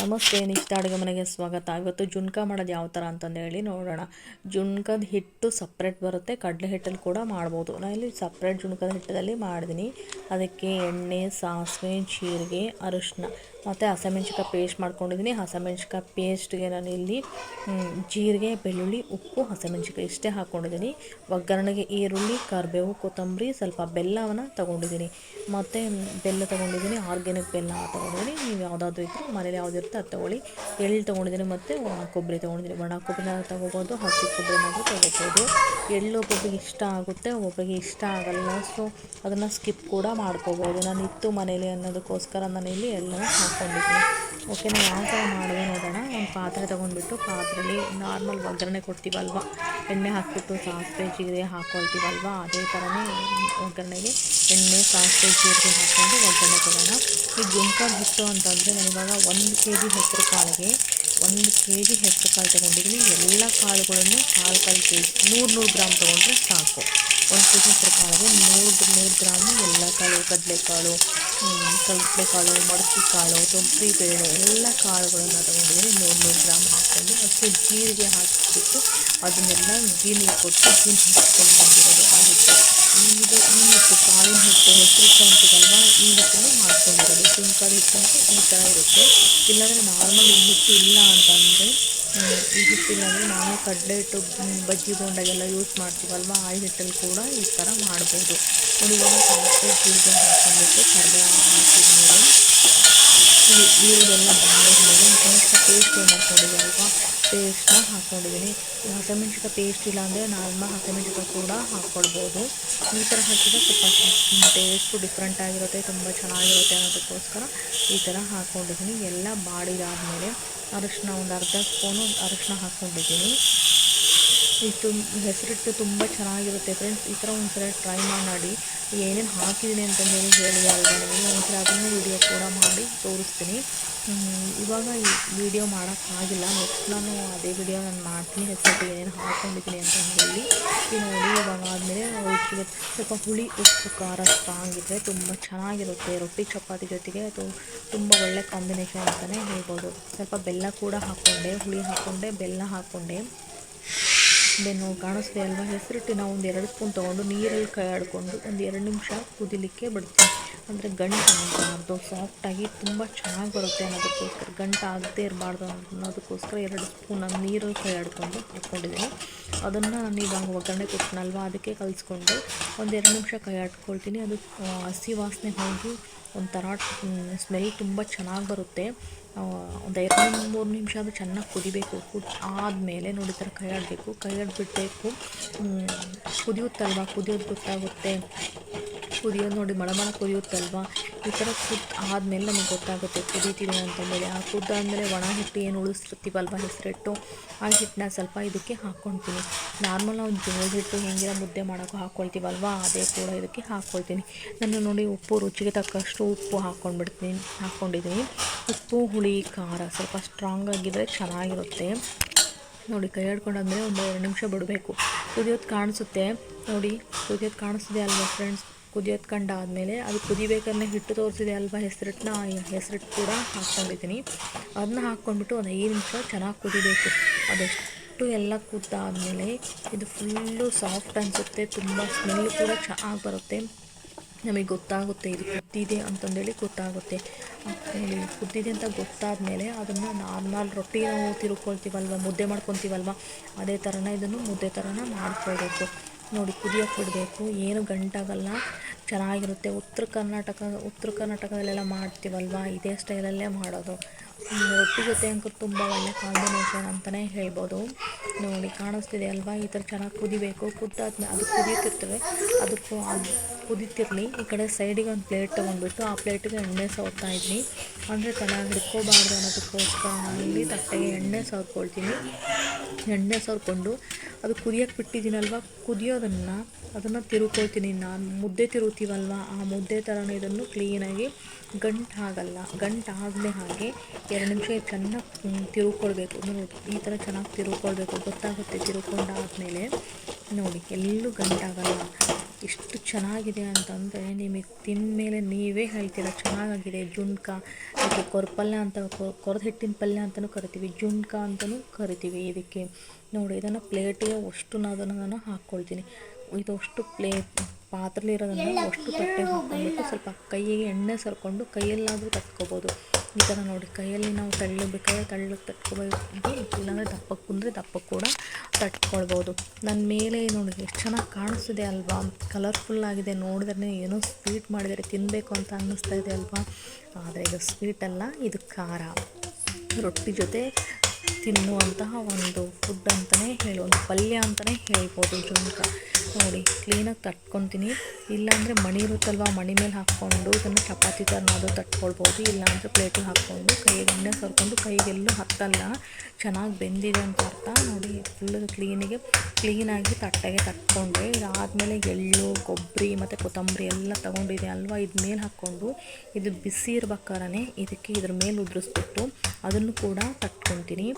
ನಮಸ್ತೆ ನಿಷ್ಠ ಅಡುಗೆ ಮನೆಗೆ ಸ್ವಾಗತ. ಇವತ್ತು ಜುಣ್ಕ ಮಾಡೋದು ಯಾವ ಥರ ಅಂತಂದು ಹೇಳಿ ನೋಡೋಣ. ಜುಣ್ಕದ ಹಿಟ್ಟು ಸಪ್ರೇಟ್ ಬರುತ್ತೆ, ಕಡಲೆ ಹಿಟ್ಟಲ್ಲಿ ಕೂಡ ಮಾಡ್ಬೋದು. ನಾನು ಇಲ್ಲಿ ಸಪ್ರೇಟ್ ಜುಣ್ಕದ ಹಿಟ್ಟದಲ್ಲಿ ಮಾಡಿದ್ದೀನಿ ಅದಕ್ಕೆ ಎಣ್ಣೆ, ಸಾಸಿವೆ, ಜೀರಿಗೆ ಅರಿಶಿನ ಮತ್ತು ಹಸಿಮೆಣ್ಸಿಕಾಯಿ ಪೇಸ್ಟ್ ಮಾಡ್ಕೊಂಡಿದ್ದೀನಿ ಹಸಿಮೆಣ್ಸಿಕಾಯಿ ಪೇಸ್ಟ್ಗೆ ನಾನು ಇಲ್ಲಿ ಜೀರಿಗೆ, ಬೆಳ್ಳುಳ್ಳಿ, ಉಪ್ಪು ಹಸಿಮೆಣ್ಸಿಕಾಯಿ ಇಷ್ಟೇ ಹಾಕ್ಕೊಂಡಿದ್ದೀನಿ ಒಗ್ಗರಣೆಗೆ ಈರುಳ್ಳಿ, ಕರಿಬೇವು, ಕೊತ್ತಂಬರಿ, ಸ್ವಲ್ಪ ಬೆಲ್ಲವನ್ನು ತೊಗೊಂಡಿದ್ದೀನಿ ಮತ್ತು ಬೆಲ್ಲ ತೊಗೊಂಡಿದ್ದೀನಿ ಆರ್ಗ್ಯಾನಿಕ್ ಬೆಲ್ಲ ತೊಗೊಂಡಿದ್ದೀನಿ ನೀವು ಯಾವುದಾದ್ರೂ ಇದ್ದರೂ ಮನೇಲಿ ಯಾವುದಿರುತ್ತೆ ಅದು ತೊಗೊಳ್ಳಿ. ಎಳ್ಳು ತೊಗೊಂಡಿದ್ದೀನಿ ಮತ್ತು ಒಣ ಕೊಬ್ಬರಿ ತೊಗೊಂಡಿದ್ದೀನಿ. ಒಣ ಕೊಬ್ಬರಿನ ತೊಗೋಬೋದು, ಹಸಿ ಕೊಬ್ಬರಿನಾದರೂ ತೊಗೋಬೋದು. ಎಳ್ಳು ಒಬ್ಬೊಬ್ಬರಿಗೆ ಇಷ್ಟ ಆಗುತ್ತೆ ಒಬ್ಬೊಬ್ಬರಿಗೆ ಇಷ್ಟ ಆಗಲ್ಲ. ಸೊ ಅದನ್ನು ಸ್ಕಿಪ್ ಕೂಡ ಮಾಡ್ಕೋಬೋದು. ನಾನು ಇತ್ತು ಮನೇಲಿ ಅನ್ನೋದಕ್ಕೋಸ್ಕರ ನಾನು ಇಲ್ಲಿ ಎಳ್ಳನ್ನು ಹಾಕ್ಕೊಂಡಿದ್ದೀನಿ ಓಕೆನಾ ಯಾವ ಥರ ಮಾಡಿದೆ ನೋಡೋಣ. ಒಂದು ಪಾತ್ರೆ ತೊಗೊಂಡ್ಬಿಟ್ಟು ಪಾತ್ರೆಯಲ್ಲಿ ನಾರ್ಮಲ್ ಒಗ್ಗರಣೆ ಕೊಡ್ತೀವಲ್ವ? ಎಣ್ಣೆ ಹಾಕಿಬಿಟ್ಟು ಸಾಸಿವೆ ಜೀರಿಗೆ ಹಾಕ್ಕೊಳ್ತೀವಲ್ವ ಅದೇ ಥರನೇ ಒಗ್ಗರಣೆಗೆ ಎಣ್ಣೆ ಸಾಸಿವೆ ಜೀರಿಗೆ ಹಾಕ್ಕೊಂಡು ಒಗ್ಗರಣೆ ಕೊಡೋಣ. ಈ ಜುಂಕಾಲ್ ಹಿಟ್ಟು ಅಂತಂದರೆ ನಾನು ಇವಾಗ ಒಂದು ಕೆ ಜಿ ಹೆಸರು ಕಾಳಿಗೆ ಒಂದು ಕೆ ಜಿ ಹೆಸರು ಕಾಳು ತೊಗೊಂಡಿದ್ದೀನಿ. ಎಲ್ಲ ಕಾಳುಗಳನ್ನು ಕಾಲು ಕಾಲು ಕೆ ಜಿ ನೂರು ನೂರು ಗ್ರಾಮ್ ತೊಗೊಂಡ್ರೆ ಸಾಕು. ಒಂದು ಕೆ ಜಿ ಹೆಸರು ಕಾಳಿಗೆ ನೂರು ನೂರು ಗ್ರಾಮು ಎಲ್ಲ ಕಾಳು ಕಡಲೆಕಾಳು ಕಡಲೆಕಾಳು ಮಡಕೆ ಕಾಳು ತೊಗರಿ ಬೇಳೆ, ಎಲ್ಲ ಕಾಳುಗಳನ್ನು ತೊಗೊಂಡಿದ್ದೀನಿ. ಅದಕ್ಕೆ ಜೀರಿಗೆ ಹಾಕಿಬಿಟ್ಟು ಅದನ್ನೆಲ್ಲ ಜೀರಿಗೆ ಕೊಟ್ಟು ಜೀನಿ ಹಾಕ್ಕೊಂಡು ಬಂದಿರೋದು. ಆಗುತ್ತೆ ಈಗ ಈ ಹಿಟ್ಟು, ಕಾಳಿನ ಹಿಟ್ಟು ಹೆಸರು ಅಂತಿದಲ್ವ ಈ ಹಿಟ್ಟನ್ನು ಮಾಡ್ಕೊಂಡಿರೋದು. ಸಿಂಕಲ್ ಹಿಟ್ಟು ಈ ಥರ ಇರುತ್ತೆ. ಇಲ್ಲಾಂದರೆ ನಾರ್ಮಲ್ ಈ ಹಿಟ್ಟು ಇಲ್ಲ ಅಂತಂದರೆ ಈ ಹಿಟ್ಟಿಲ್ಲಾಂದರೆ ನಾವು ಕಡಲೆ ಹಿಟ್ಟು ಬಜ್ಜಿ ಬೋಂಡಾಗೆಲ್ಲ ಯೂಸ್ ಮಾಡ್ತೀವಲ್ವ? ಆ ಹಿಟ್ಟಲ್ಲಿ ಕೂಡ ಈ ಥರ ಮಾಡ್ಬೋದು. ನೋಡಿ ಸಾಸಿವೆ ಜೀರಿಗೆ ಹಾಕ್ಕೊಂಡ್ಬಿಟ್ಟು ಕರಿಬೇವು ಹಾಕಿದ್ಮೇಲೆ ಈರುಳ್ಳೆಲ್ಲ ಬಾಡಿದ್ಮೇಲೆ ನೆಕ್ಸ್ಟ್ ಪೇಸ್ಟ್ ಏನು ಮಾಡ್ಕೊಂಡಿದ್ದೀವಿ ಅಲ್ವಾ ಪೇಸ್ಟ್ನ ಹಾಕ್ಕೊಂಡಿದ್ದೀನಿ. ಹಸಿಮೆಣ್ಸಿಕಾಯಿ ಪೇಸ್ಟ್ ಇಲ್ಲಾಂದರೆ ನಾರ್ಮಲ್ ಹಸಿಮೆಣ್ಸಿಕಾಯಿ ಕೂಡ ಹಾಕ್ಕೊಳ್ಬೋದು. ಈ ಥರ ಹಾಕಿದರೆ ಸ್ವಲ್ಪ ಟೇಸ್ಟು ಡಿಫ್ರೆಂಟ್ ಆಗಿರುತ್ತೆ, ತುಂಬ ಚೆನ್ನಾಗಿರುತ್ತೆ ಅನ್ನೋದಕ್ಕೋಸ್ಕರ ಈ ಥರ ಹಾಕ್ಕೊಂಡಿದ್ದೀನಿ. ಎಲ್ಲ ಬಾಡಿದಾದಮೇಲೆ ಅರಿಶಿನ ಒಂದು ಅರ್ಧ ಸ್ಪೂನು ಅರಿಶಿನ ಹಾಕ್ಕೊಂಡಿದ್ದೀನಿ. ಇಷ್ಟು ಹೆಸರಿಟ್ಟು ತುಂಬ ಚೆನ್ನಾಗಿರುತ್ತೆ ಫ್ರೆಂಡ್ಸ್ ಈ ಥರ ಒಂದ್ಸಲ ಟ್ರೈ ಮಾಡಿ, ಏನೇನು ಹಾಕಿದ್ದೀನಿ ಅಂತಂದೇಳಿ ಹೇಳಿ ಅಲ್ವಾ ನಿಮಗೆ ಒಂದ್ಸಲ ಅದನ್ನು ವೀಡಿಯೋ ಕೂಡ ಮಾಡಿ ತೋರಿಸ್ತೀನಿ. ಇವಾಗ ಈ ವಿಡಿಯೋ ಮಾಡೋಕ್ಕಾಗಿಲ್ಲ ನೆಕ್ಸ್ಟ್ ನಾನು ಅದೇ ವಿಡಿಯೋ ನಾನು ಮಾಡ್ತೀನಿ. ಹೆಸರು ಏನೇನು ಹಾಕ್ಕೊಂಡಿದ್ದೀನಿ ಅಂತ ಹೇಳಿ. ಈಗ ನೋಡಿ ಇವಾಗ ಆದಮೇಲೆ ರುಚಿಗೆ ಸ್ವಲ್ಪ ಹುಳಿ, ಉಪ್ಪು, ಖಾರ ಸ್ಟ್ರಾಂಗ್ ಇದ್ದರೆ ತುಂಬ ಚೆನ್ನಾಗಿರುತ್ತೆ. ರೊಟ್ಟಿ, ಚಪಾತಿ ಜೊತೆಗೆ ಅದು ತುಂಬ ಒಳ್ಳೆ ಕಾಂಬಿನೇಷನ್ ಅಂತಲೇ ಹೇಳ್ಬೋದು. ಸ್ವಲ್ಪ ಬೆಲ್ಲ ಕೂಡ ಹಾಕ್ಕೊಂಡೆ ಹುಳಿ ಹಾಕ್ಕೊಂಡೆ ಬೆಲ್ಲ ಹಾಕ್ಕೊಂಡೆ ಬೆನ್ನು ಕಾಣಿಸ್ತೇ ಅಲ್ವಾ ಹೆಸರಿಟ್ಟಿನ ಒಂದು ಎರಡು ಸ್ಪೂನ್ ತೊಗೊಂಡು ನೀರಲ್ಲಿ ಕೈ ಆಡಿಕೊಂಡು ಒಂದು ಎರಡು ನಿಮಿಷ ಕುದಿಲಿಕ್ಕೆ ಬಿಡ್ತೀನಿ. ಅಂದರೆ ಗಂಟು ಆಗಬಾರ್ದು ಸಾಫ್ಟಾಗಿ ತುಂಬ ಚೆನ್ನಾಗಿ ಬರುತ್ತೆ ಅನ್ನೋದಕ್ಕೋಸ್ಕರ, ಗಂಟು ಆಗದೇ ಇರಬಾರ್ದು ಅನ್ನೋದಕ್ಕೋಸ್ಕರ ಎರಡು ಸ್ಪೂನ್ ನೀರು ನೀರಲ್ಲಿ ಕೈ ಆಡಿಕೊಂಡು ಹಾಕ್ಕೊಂಡಿದ್ದೀನಿ ಅದನ್ನು ನಾನು ಇವಾಗ ಒಗ್ಗರಣೆ ಕೊಟ್ಟನಲ್ವ ಅದಕ್ಕೆ ಕಲಿಸ್ಕೊಂಡು ಎರಡು ನಿಮಿಷ ಕೈ ಆಡ್ಕೊಳ್ತೀನಿ ಅದು ಹಸಿ ವಾಸನೆ ಹೋಗಿ ಒಂಥರ ಸ್ಮೆಲ್ ತುಂಬ ಚೆನ್ನಾಗಿ ಬರುತ್ತೆ. ಒಂದು ಎರಡು ಮೂರು ನಿಮಿಷ ಅದು ಚೆನ್ನಾಗಿ ಕುದಿಬೇಕು. ಕುದ್, ಆದಮೇಲೆ ನೋಡಿ ಥರ ಕೈ ಆಡಬೇಕು ಕೈ ಆಡಿಬಿಡ್ಬೇಕು ಕುದಿಯುತ್ತಲ್ವ? ಕುದಿಯೋದು ಗೊತ್ತಾಗುತ್ತೆ. ಕುದಿಯೋದು ನೋಡಿ ಮಳ ಕುದಿಯುತ್ತಲ್ವ? ಈ ಥರ ಕುದ್ ಆದಮೇಲೆ ನಮಗೆ ಗೊತ್ತಾಗುತ್ತೆ ಕುದೀತೀವಿ ಅಂತಂದೇಳಿ. ಆ ಕುದ್ದಾದಮೇಲೆ ಒಣ ಹಿಟ್ಟು ಏನು ಉಳಿಸ್ತಿರ್ತೀವಲ್ವ ಹೆಸರಿಟ್ಟು? ಆ ಹಿಟ್ಟನ್ನ ಸ್ವಲ್ಪ ಇದಕ್ಕೆ ಹಾಕ್ಕೊಳ್ತೀನಿ. ನಾರ್ಮಲ್ ನಾವು ಜೋಳದ ಹಿಟ್ಟು ಹೆಂಗಿರೋ ಮುದ್ದೆ ಮಾಡೋಕ್ಕೆ ಹಾಕ್ಕೊಳ್ತೀವಲ್ವ? ಅದೇ ಕೂಡ ಇದಕ್ಕೆ ಹಾಕ್ಕೊಳ್ತೀನಿ. ನಾನು ನೋಡಿ ಉಪ್ಪು, ರುಚಿಗೆ ತಕ್ಕಷ್ಟು ಉಪ್ಪು ಹಾಕ್ಕೊಂಡ್ಬಿಡ್ತೀನಿ ಹಾಕ್ಕೊಂಡಿದ್ದೀನಿ ಉಪ್ಪು, ಹುಳಿ, ಖಾರ ಸ್ವಲ್ಪ ಸ್ಟ್ರಾಂಗ್ ಆಗಿದ್ದರೆ ಚೆನ್ನಾಗಿರುತ್ತೆ. ನೋಡಿ ಕೈ ಆಡ್ಕೊಂಡಾದ್ಮೇಲೆ ಒಂದು ಎರಡು ನಿಮಿಷ ಬಿಡಬೇಕು. ಕುದಿಯೋದು ಕಾಣಿಸುತ್ತೆ. ನೋಡಿ, ಕುದಿಯೋದು ಕಾಣಿಸ್ತಿದೆ ಅಲ್ವಾ ಫ್ರೆಂಡ್ಸ್ ಕುದಿಯೋದು ಕಂಡಾದಮೇಲೆ ಅದು ಕುದಿಬೇಕಂದ್ರೆ ಹಿಟ್ಟು ತೋರಿಸಿದೆ ಅಲ್ವಾ ಹೆಸರಿಟ್ಟನ್ನ ಹೆಸರಿಟ್ಟು ಕೂಡ ಹಾಕ್ಕೊಂಡಿದ್ದೀನಿ. ಅದನ್ನ ಹಾಕ್ಕೊಂಡ್ಬಿಟ್ಟು ಒಂದು ಐದು ನಿಮಿಷ ಚೆನ್ನಾಗಿ ಕುದಿಬೇಕು. ಅದೆಷ್ಟು ಎಲ್ಲ ಕುದ್ದಾದಮೇಲೆ ಇದು ಫುಲ್ಲು ಸಾಫ್ಟ್ ಅನಿಸುತ್ತೆ, ತುಂಬ ಸ್ಮೆಲ್ ಕೂಡ ಚೆನ್ನಾಗಿ ಬರುತ್ತೆ. ನಮಗೆ ಗೊತ್ತಾಗುತ್ತೆ ಇದು ಕುದ್ದಿದೆ ಅಂತಂದೇಳಿ ಗೊತ್ತಾಗುತ್ತೆ. ಕುದ್ದಿದೆ ಅಂತ ಗೊತ್ತಾದ ಮೇಲೆ ಅದನ್ನು ನಾರ್ಮಲ್ ರೊಟ್ಟಿ ನಾವು ತಿರುಕೊಳ್ತೀವಲ್ವ, ಮುದ್ದೆ ಮಾಡ್ಕೊತೀವಲ್ವ, ಅದೇ ಥರನ ಇದನ್ನು ಮುದ್ದೆ ಥರನ ಮಾಡ್ಕೊಳ್ಬೇಕು. ನೋಡಿ ಕುದಿಯೋಕೆ ಬಿಡಬೇಕು. ಏನು ಗಂಟಾಗಲ್ಲ. ಚೆನ್ನಾಗಿರುತ್ತೆ. ಉತ್ತರ ಕರ್ನಾಟಕ, ಉತ್ತರ ಕರ್ನಾಟಕದಲ್ಲೆಲ್ಲ ಮಾಡ್ತೀವಲ್ವ? ಇದೇ ಸ್ಟೈಲಲ್ಲೇ ಮಾಡೋದು. ರೊಟ್ಟಿ ಜೊತೆ ಅಂತೂ ತುಂಬ ಒಳ್ಳೆ ಕಾಂಬಿನೇಷನ್ ಅಂತಲೇ ಹೇಳ್ಬೋದು. ನೋಡಿ, ಕಾಣಿಸ್ತಿದೆ ಅಲ್ವಾ? ಈ ಥರ ಚೆನ್ನಾಗಿ ಕುದಿಬೇಕು. ಕುದ್ದಾದ್ಮೇಲೆ ಅದು ಕುದೀತಿರ್ತವೆ ಅದಕ್ಕೂ ಅದು ಕುದೀತಿರಲಿ. ಈ ಕಡೆ ಸೈಡಿಗೆ ಒಂದು ಪ್ಲೇಟ್ ತೊಗೊಂಡ್ಬಿಟ್ಟು ಆ ಪ್ಲೇಟಿಗೆ ಎಣ್ಣೆ ಸವರ್ತಾ ಇದ್ದೀನಿ ಅಂದರೆ ಚೆನ್ನಾಗಿ ಹಿಡ್ಕೋಬಾರ್ದು ಅನ್ನೋದಕ್ಕೋಸ್ಕರ ಇಲ್ಲಿ ತಟ್ಟೆಗೆ ಎಣ್ಣೆ ಸವರ್ಕೊಳ್ತೀನಿ ಎಣ್ಣೆ ಸವರ್ಕೊಂಡು ಅದು ಕುದಿಯೋಕೆ ಬಿಟ್ಟಿದ್ದೀನಲ್ವ? ಕುದಿಯೋದನ್ನು ಅದನ್ನು ತಿರುಕೊಳ್ತೀನಿ ನಾನು. ಮುದ್ದೆ ತಿರುಗ್ತೀವಲ್ವ? ಆ ಮುದ್ದೆ ಥರನೇ ಇದನ್ನು ಕ್ಲೀನಾಗಿ ಗಂಟು ಆಗಲ್ಲ. ಗಂಟು ಆಗದೆ ಹಾಗೆ ಎರಡು ನಿಮಿಷ ಚೆನ್ನಾಗಿ ತಿರುಕೊಳ್ಬೇಕು ಈ ಥರ ಚೆನ್ನಾಗಿ ತಿರುಕೊಳ್ಬೇಕು ಗೊತ್ತಾಗುತ್ತೆ ತಿರುಕೊಂಡಾದ್ಮೇಲೆ ನೋಡಿ, ಎಲ್ಲೂ ಗಂಟಾಗಲ್ಲ. ಎಷ್ಟು ಚೆನ್ನಾಗಿದೆ ಅಂತಂದರೆ ನಿಮಗೆ ತಿಂದಮೇಲೆ ನೀವೇ ಹೇಳ್ತೀರ, ಚೆನ್ನಾಗಾಗಿದೆ, ಜುಣ್ಕ. ಇದಕ್ಕೆ ಕೊರಪಲ್ಯ ಅಂತ ಕೊರದ ಹಿಟ್ಟಿನ ಪಲ್ಯ ಅಂತಲೂ ಕರಿತೀವಿ, ಜುಣ್ಕ ಅಂತಲೂ ಕರಿತೀವಿ ಇದಕ್ಕೆ. ನೋಡಿ, ಇದನ್ನು ಪ್ಲೇಟಿಗೆ ಅಷ್ಟು ಅದನ್ನು ನಾನು ಹಾಕ್ಕೊಳ್ತೀನಿ. ಇದು ಅಷ್ಟು ಪ್ಲೇ ಪಾತ್ರೆಲಿರೋದನ್ನು ಅಷ್ಟು ತಟ್ಟೆ ಹಾಕ್ಕೊಂಡ್ಬಿಟ್ಟು ಸ್ವಲ್ಪ ಕೈಗೆ ಎಣ್ಣೆ ಸರ್ಕೊಂಡು ಕೈಯಲ್ಲಾದರೂ ತಟ್ಕೊಬೋದು. ಈ ಥರ ನೋಡಿ, ಕೈಯಲ್ಲಿ ನಾವು ತಳ್ಳಬೇಕಾದ್ರೆ ತಳ್ಳ ತಟ್ಕೊಬೋದು ಇಲ್ಲಾಂದರೆ ದಪ್ಪಕ್ಕೆ ಕುಂದರೆ ದಪ್ಪಕ್ಕೆ ಕೂಡ ತಟ್ಕೊಳ್ಬೋದು. ನನ್ನ ಮೇಲೆ ನೋಡಿ, ಎಷ್ಟು ಚೆನ್ನಾಗಿ ಕಾಣಿಸ್ತಿದೆ ಅಲ್ವಾ? ಕಲರ್ಫುಲ್ ಆಗಿದೆ ನೋಡಿದ್ರೆ ಏನೋ ಸ್ವೀಟ್ ಮಾಡಿದರೆ ತಿನ್ನಬೇಕು ಅಂತ ಅನ್ನಿಸ್ತಾ ಇದೆ ಅಲ್ವಾ? ಆದರೆ ಇದು ಸ್ವೀಟ್ ಅಲ್ಲ, ಇದು ಖಾರ. ರೊಟ್ಟಿ ಜೊತೆ ತಿನ್ನುವಂತಹ ಒಂದು ಫುಡ್ ಅಂತಲೇ ಹೇಳಿ, ಒಂದು ಪಲ್ಯ ಅಂತಲೇ ಹೇಳ್ಬೋದು ಜುಣ್ಕ ನೋಡಿ ಕ್ಲೀನಾಗಿ ತಟ್ಕೊತೀನಿ. ಇಲ್ಲಾಂದರೆ ಮಣಿ ಇರುತ್ತಲ್ವ, ಮಣಿ ಮೇಲೆ ಹಾಕ್ಕೊಂಡು ಇದನ್ನು ಚಪಾತಿ ಥರನಾದರೂ ತಟ್ಕೊಳ್ಬೋದು. ಇಲ್ಲಾಂದರೆ ಪ್ಲೇಟಿಗೆ ಹಾಕ್ಕೊಂಡು ಕೈಗೆ ಎಣ್ಣೆ ಸರ್ಕೊಂಡು ಕೈಗೆಲ್ಲೂ ಹತ್ತಲ್ಲ, ಚೆನ್ನಾಗಿ ಬೆಂದಿದೆ ಅಂತ ಅರ್ಥ. ನೋಡಿ ಫುಲ್ಲು ಕ್ಲೀನಿಗೆ ಕ್ಲೀನಾಗಿ ತಟ್ಟೆಗೆ ತಟ್ಕೊಂಡೆ ಇದಾದಮೇಲೆ ಎಳ್ಳು ಕೊಬ್ಬರಿ ಮತ್ತು ಕೊತ್ತಂಬರಿ ಎಲ್ಲ ತೊಗೊಂಡಿದೆ ಅಲ್ವಾ, ಇದು ಮೇಲೆ ಹಾಕ್ಕೊಂಡು ಇದು ಬಿಸಿ ಇರ್ಬೇಕಾರೇ ಇದಕ್ಕೆ ಇದ್ರ ಮೇಲೆ ಉದುರಿಸ್ಬಿಟ್ಟು ಅದನ್ನು ಕೂಡ ತಟ್ಕೊತೀನಿ.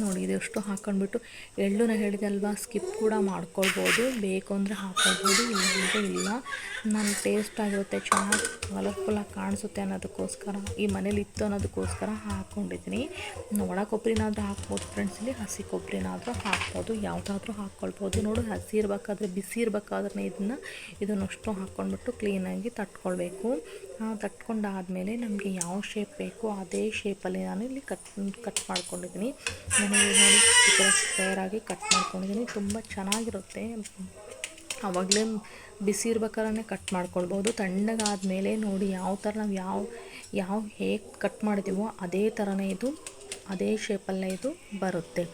ನೋಡಿ ಇದೆಷ್ಟು ಹಾಕ್ಕೊಂಡ್ಬಿಟ್ಟು ಎಳ್ಳುನ ಹೇಳಿದೆ ಅಲ್ವಾ? ಸ್ಕಿಪ್ ಕೂಡ ಮಾಡ್ಕೊಳ್ಬೋದು. ಬೇಕು ಅಂದರೆ ಹಾಕ್ಕೊಳ್ಬೋದು ಇಲ್ಲ ಇಲ್ಲ. ನಾನು ಟೇಸ್ಟ್ ಆಗಿರುತ್ತೆ, ಚೆನ್ನಾಗಿ ಕಲರ್ಫುಲ್ಲಾಗಿ ಕಾಣಿಸುತ್ತೆ ಅನ್ನೋದಕ್ಕೋಸ್ಕರ, ಈ ಮನೇಲಿ ಇತ್ತು ಅನ್ನೋದಕ್ಕೋಸ್ಕರ ಹಾಕ್ಕೊಂಡಿದ್ದೀನಿ ಒಣ ಕೊಬ್ಬರಿನಾದರೂ ಹಾಕ್ಬೋದು ಫ್ರೆಂಡ್ಸ್ ಇಲ್ಲಿ ಹಸಿ ಕೊಬ್ಬರಿನಾದರೂ ಹಾಕ್ಬೋದು, ಯಾವುದಾದ್ರೂ ಹಾಕ್ಕೊಳ್ಬೋದು ನೋಡಿ, ಹಸಿ ಇರಬೇಕಾದ್ರೆ, ಬಿಸಿ ಇರಬೇಕಾದ್ರೆ ಇದನ್ನು ಇದನ್ನಷ್ಟು ಹಾಕ್ಕೊಂಡ್ಬಿಟ್ಟು ಕ್ಲೀನಾಗಿ ತಟ್ಕೊಳ್ಬೇಕು. ತಟ್ಕೊಂಡಾದಮೇಲೆ ನಮಗೆ ಯಾವ ಶೇಪ್ ಬೇಕು ಅದೇ ಶೇಪಲ್ಲಿ ನಾನು ಇಲ್ಲಿ ಕಟ್ ಕಟ್ ಮಾಡ್ಕೊಂಡಿದ್ದೀನಿ. ನಾನು ನೋಡಿ, ಈ ಥರ ಸ್ಕ್ವೇರಾಗಿ ಕಟ್ ಮಾಡ್ಕೊಂಡಿದ್ದೀನಿ. ತುಂಬ ಚೆನ್ನಾಗಿರುತ್ತೆ. ಆವಾಗಲೇ ಬಿಸಿ ಇರ್ಬೇಕಾದ್ರೆ ಕಟ್ ಮಾಡ್ಕೊಳ್ಬೋದು. ತಣ್ಣಗಾದಮೇಲೆ ನೋಡಿ ಯಾವ ಥರ ನಾವು ಯಾವ ಯಾವ ಹೇಗೆ ಕಟ್ ಮಾಡಿದ್ದೀವೋ ಅದೇ ಥರನೇ ಇದು, ಅದೇ ಶೇಪಲ್ಲೇ ಇದು ಬರುತ್ತೆ.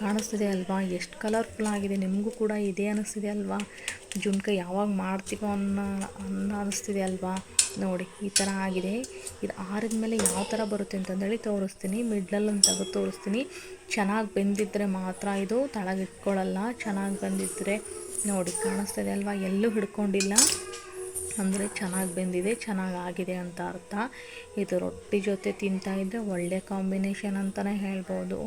ಕಾಣಿಸ್ತಿದೆ ಅಲ್ವಾ? ಎಷ್ಟು ಕಲರ್ಫುಲ್ ಆಗಿದೆ. ನಿಮಗೂ ಕೂಡ ಇದೇ ಅನ್ನಿಸ್ತಿದೆ ಅಲ್ವಾ? ಜುಣ್ಕ ಯಾವಾಗ ಮಾಡ್ತೀವೋ ಅನ್ನೋ, ಅನ್ನ ಅನ್ನಿಸ್ತಿದೆ ಅಲ್ವಾ? ನೋಡಿ, ಈ ಥರ ಆಗಿದೆ. ಇದು ಆರಿದ ಮೇಲೆ ಯಾವ ಥರ ಬರುತ್ತೆ ಅಂತಂದೇಳಿ ತೋರಿಸ್ತೀನಿ. ಮಿಡ್ಲಲ್ಲಿ ತೆಗೆದು ತೋರಿಸ್ತೀನಿ. ಚೆನ್ನಾಗಿ ಬೆಂದಿದ್ದರೆ ಮಾತ್ರ ಇದು ತಳಗಿಟ್ಕೊಳ್ಳಲ್ಲ ಚೆನ್ನಾಗಿ ಬಂದಿದ್ದರೆ ನೋಡಿ, ಕಾಣಿಸ್ತಿದೆ ಅಲ್ವಾ? ಎಲ್ಲೂ ಹಿಡ್ಕೊಂಡಿಲ್ಲ. ಅಂದರೆ ಚೆನ್ನಾಗಿ ಬೆಂದಿದೆ, ಚೆನ್ನಾಗಿ ಆಗಿದೆ ಅಂತ ಅರ್ಥ. ಇದು ರೊಟ್ಟಿ ಜೊತೆ ತಿಂತಾ ಇದ್ದರೆ ಒಳ್ಳೆ ಕಾಂಬಿನೇಷನ್ ಅಂತಲೇ ಹೇಳ್ಬೋದು.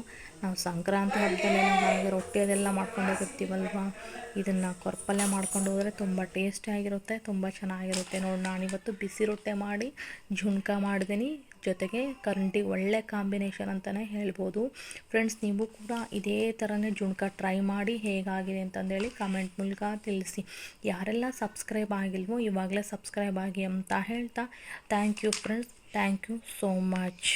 ನಾವು ಸಂಕ್ರಾಂತಿ ಹಬ್ಬದಲ್ಲೆಲ್ಲ ಹಾಗೆ ರೊಟ್ಟಿ ಅದೆಲ್ಲ ಮಾಡ್ಕೊಂಡು ಹೋಗಿರ್ತೀವಲ್ವ? ಇದನ್ನು ಕೊರ್ಪಲ್ಯ ಮಾಡ್ಕೊಂಡು ಹೋದರೆ ತುಂಬ ಟೇಸ್ಟಿಯಾಗಿರುತ್ತೆ ತುಂಬ ಚೆನ್ನಾಗಿರುತ್ತೆ. ನೋಡಿ ನಾನಿವತ್ತು ಬಿಸಿ ರೊಟ್ಟೆ ಮಾಡಿ, ಜುಣ್ಕ ಮಾಡಿದ್ದೀನಿ ಜೊತೆಗೆ ಕರೆಂಟಿಗೆ ಒಳ್ಳೆ ಕಾಂಬಿನೇಷನ್ ಅಂತಲೇ ಹೇಳ್ಬೋದು. ಫ್ರೆಂಡ್ಸ್ ನೀವು ಕೂಡ ಇದೇ ಥರನೇ ಜುಣ್ಕ ಟ್ರೈ ಮಾಡಿ ಹೇಗಾಗಿದೆ ಅಂತಂದೇಳಿ ಕಮೆಂಟ್ ಮೂಲಕ ತಿಳಿಸಿ. ಯಾರೆಲ್ಲ ಸಬ್ಸ್ಕ್ರೈಬ್ ಆಗಿಲ್ವೋ ಇವಾಗಲೇ ಸಬ್ಸ್ಕ್ರೈಬ್ ಆಗಿ ಅಂತ ಹೇಳ್ತಾ thank you friends thank you so much